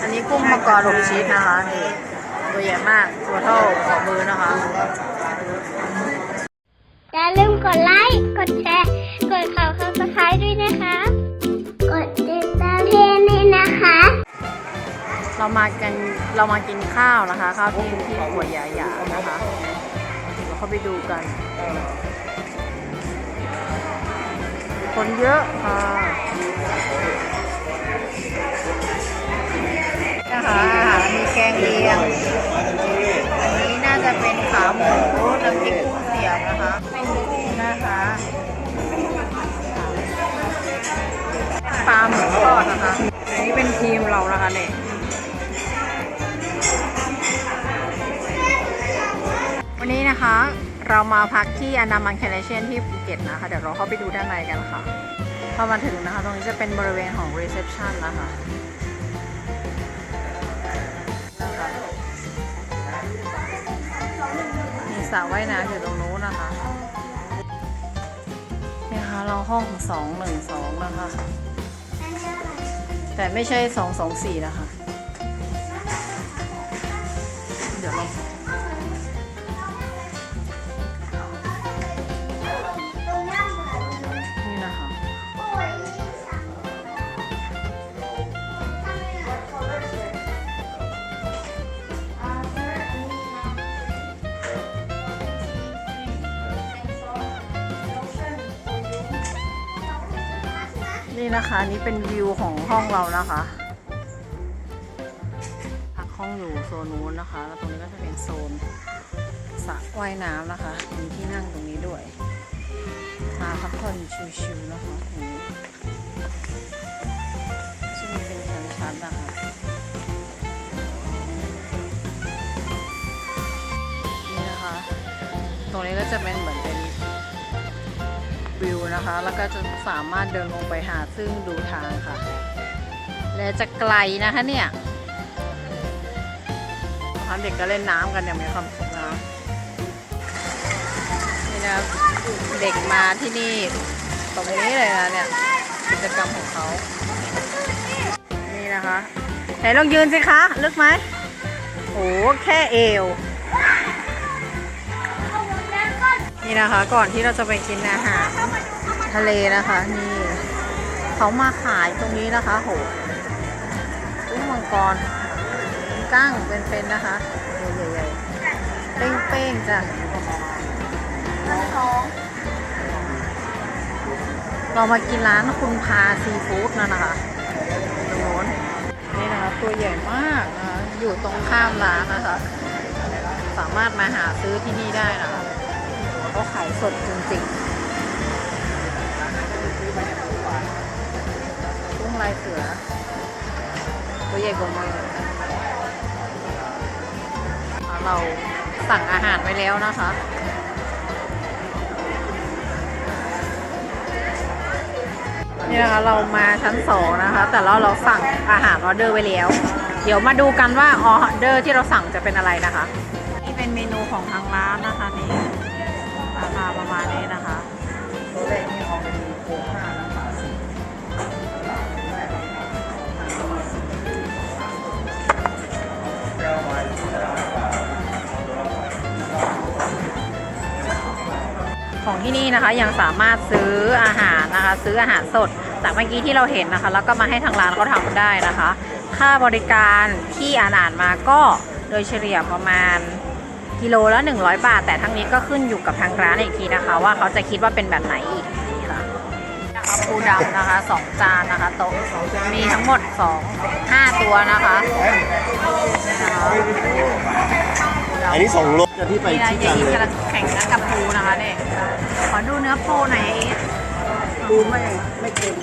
อันนี้กุ้งมังกรอบชีสนะคะนี่ตัวใหญ่มากตัวเท่าฝ่ามือนะคะอย่าลืมกดไลค์ กดแชร์ กดข่าวข่าวสไครต์ด้วยนะคะ กดติดตามเพจนี้นะคะ เรามากันเรามากินข้าวนะคะข้าวที่ที่หัวใหญ่ๆนะคะเราเข้าไปดูกัน คนเยอะค่ะนะคะ เป็นขาหมูน้ำพริกกุ้งเสียบนะคะเป็นกุ้งนะคะปลาหมูทอดนะคะ อันนี้เป็นทีมเรานะคะเนี่ยวันนี้นะคะ เรามาพักที่อันดามันแคนาเชียนที่ภูเก็ตนะคะ เดี๋ยวเราเข้าไปดูด้านในกันค่ะ พอมาถึงนะคะ ตรงนี้จะเป็นบริเวณของ reception นนะคะ สระว่ายน้ำอยู่ตรงนู้นนะคะนี่คะเราห้องสองหนึ่งสองนะคะ แต่ไม่ใช่สองสองสี่นะคะ เดี๋ยวเรา นี่นะคะนี่เป็นวิวของห้องเรานะคะพักห้องอยู่โซนนู้นนะคะ แล้วตรงนี้ก็จะเป็นโซนสระว่ายน้ำนะคะ มีที่นั่งตรงนี้ด้วย มาพักผ่อนชิวๆนะคะตรงนี้ซึ่งมันเป็นชั้นๆนะคะนี่นะคะ ตรงนี้ก็จะเป็นเหมือน วิวนะคะ แล้วก็จะสามารถเดินลงไปหาซึ่งดูทางค่ะ และจะไกลนะคะเนี่ยนะคะเด็กก็เล่นน้ำกันอย่างมีความสุขนะนี่นะเด็กมาที่นี่ตรงนี้เลยนะเนี่ยกิจกรรมของเขา นี่นะคะไหนลองยืนสิคะ ลึกไหมโอ้แค่เอว นี่นะคะ ก่อนที่เราจะไปกินอาหาร ทะเลนะคะ นี่เขามาขายตรงนี้นะคะ โหกุ้งมังกรกั้งเป็นๆนะคะใหญ่ๆเป้งๆจ้ะเรามากินร้านคุณพาซีฟู้ดนะนะคะตรงโน้นนี่นะคะ ตัวใหญ่มากนะะอยู่ตรงข้ามร้านนะคะ สามารถมาหาซื้อที่นี่ได้นะคะเขาขายสดจริงๆ ลายเสือ ตัวใหญ่กว่ามือเราสั่งอาหารไว้แล้วนะคะนี่นะคะเรามาชั้นสองนะคะ แต่เราเราสั่งอาหารออเดอร์ไว้แล้ว เดี๋ยวมาดูกันว่าออเดอร์ที่เราสั่งจะเป็นอะไรนะคะ นี่เป็นเมนูของทางร้านนะคะนี่ราคาประมาณนี้นะคะตัวเลขนี่เอาเป็นโครงห้า ของที่นี่นะคะยังสามารถซื้ออาหารนะคะ ซื้ออาหารสด จากเมื่อกี้ที่เราเห็นนะคะ แล้วก็มาให้ทางร้านเขาทำได้นะคะ ค่าบริการที่อ่านๆมาก็โดยเฉลี่ยประมาณกิโลละ 100 บาท แต่ทั้งนี้ก็ขึ้นอยู่กับทางร้านอีกทีนะคะ ว่าเขาจะคิดว่าเป็นแบบไหนอีกนี่ค่ะนะคะปูดำนะคะสองจานนะคะโต๊ะมีทั้งหมด 2 5 ตัวนะคะ นี่นะคะปูดำอันนี้สองโลที่ไปนี่นะที่เจ๊จันอีเลยกำลังแข่งกันกับปูนะคะเนี่ยขอดูเนื้อปูหน่อยอีกดูไม่ไม่เต็ม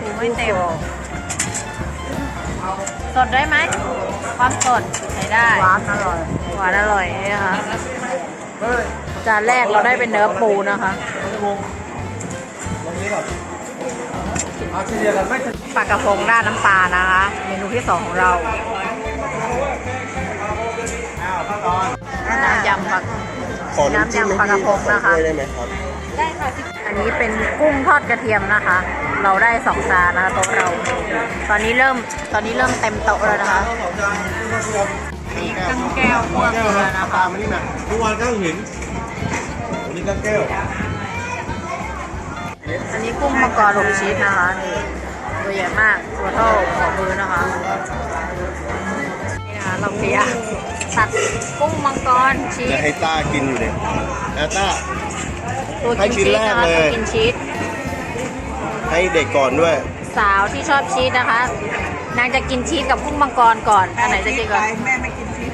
ปูไม่เต็มสดได้ไหมความสดใช้ได้ร้านอร่อยหวานอร่อยนี่นะคะจานแรกเราได้เป็นเนื้อปูนะคะเอาเฉลี่ยกันไม่ถึงปลากระพงราดน้ำปลานะคะ เมนูที่สองของเรา อนน้ำยำปลาขอน้ำจิ้มน้ำยำปลากระพงนะคะด้วยได้ไหมครับอันนี้เป็นกุ้งทอดกระเทียมนะคะอเราได้สองจานนะคะโต๊ะเรา ตอนนี้เริ่มตอนนี้เริ่มเต็มโต๊ะแล้วนะคะนี่กั้งแก้วพวกเกลือนะตาคะมมานี่มาทุกวันก็เห็นวันนี้ก็แก้วอันนี้กุ้งมังกรอบชีสนะคะนี่ตัวใหญ่มากตัวเท่าขอมือนะคะนี่นะคะเราเพียตั ดกุ้งมังกรชีจะสให้ต้ากินอยู่เลยอาต้า ตัวให้กินชิ้นชีสแรกนะคะเลย ตัวกินชีสให้เด็กก่อนด้วย สาวที่ชอบชีสนะคะ นางจะกินชีสกับกุ้งมังกรก่อนอันไหนจะกินก่อนแม่ไม่กินชีส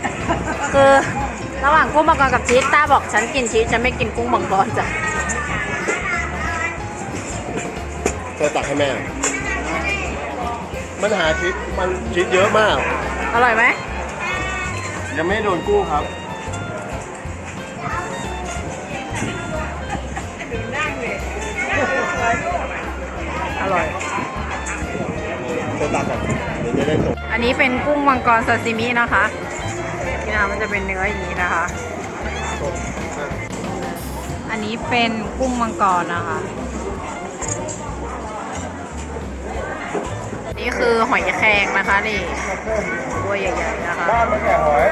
คือระหว่างกุ้งมังกรกับชีสต้าบอกฉันกินชีสฉันไม่กินกุ้งมังกรจ้ะเธอตักให้แม่ มันหาชิดมันชิดเยอะมาก อร่อยไหม ยังไม่โดนกู้ครับ อร่อยเธอตักก่อนเดี๋ยวจะได้จบอันนี้เป็นกุ้งมังกรซาซิมินะคะนี่นะมันจะเป็นเนื้ออย่างนี้นะคะ อันนี้เป็นกุ้งมังกรนะคะ นี่คือหอยแครงนะคะนี่ตัวใหญ่ๆนะคะ บ้านไม่แก่หอย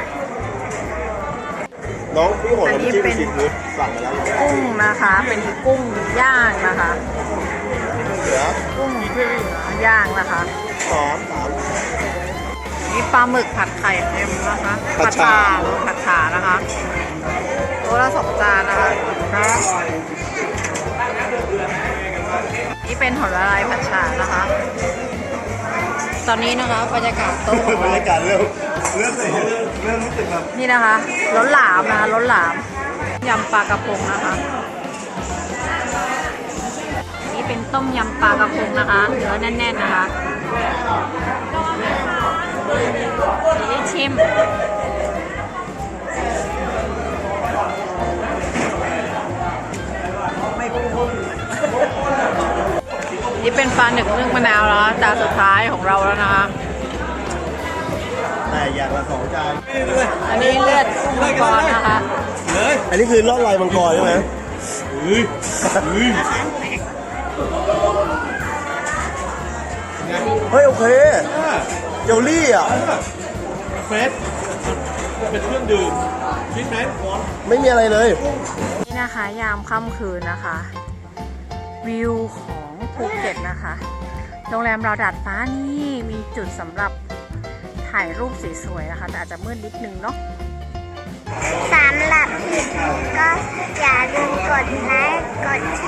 น้องพี่หอยอันนี้น้ำจิ้มเป็น ซีฟู้ดสั่งไปแล้วกุ้งนะคะ เป็นกุ้งย่างนะคะ เหลือกุ้งย่างนะคะ สองสาม นี่ปลาหมึกผัดไข่เค็มนะคะผัดฉ่าผัดฉานะคะตัวละสองจานนะคะครับนี่เป็นหอยลายผัดฉานะคะ ตอนนี้นะคะบรรยากาศโต๊ะของบรรเรายากาศเริ่มเริ่มเลย เริ่มรู้สึกแบบนี่นะคะล้นหลามนะคะล้นหลามยำปลากระพงนะคะ นี่เป็นต้มยำปลากระพงนะคะเนื้อแน่นๆนะคะนี่ชิมนี่เป็นปลาหนึ่งนึ่งมะนาวแล้วจานสุดท้ายของเราแล้วนะคะ แต่อย่างละสองจานอันนี้เลือดกุ้งมังกรนะคะอันนี้คือลอดลายมังกรใช่ไหมเฮ้ยโอเคเจลลี่อะเฟสเป็นเครื่องดื่มคิดไหมไม่มีอะไรเลย นี่นะคะยามค่ำคืนนะคะ วิวของภูเก็ตนะคะ โรงแรมเราดาดฟ้านี่มีจุดสำหรับ ถ่ายรูปสวยๆนะคะ แต่อาจจะมืดนิดนึงเนาะสำหรับคลิปก็อย่าลืมกดไลค์กดแช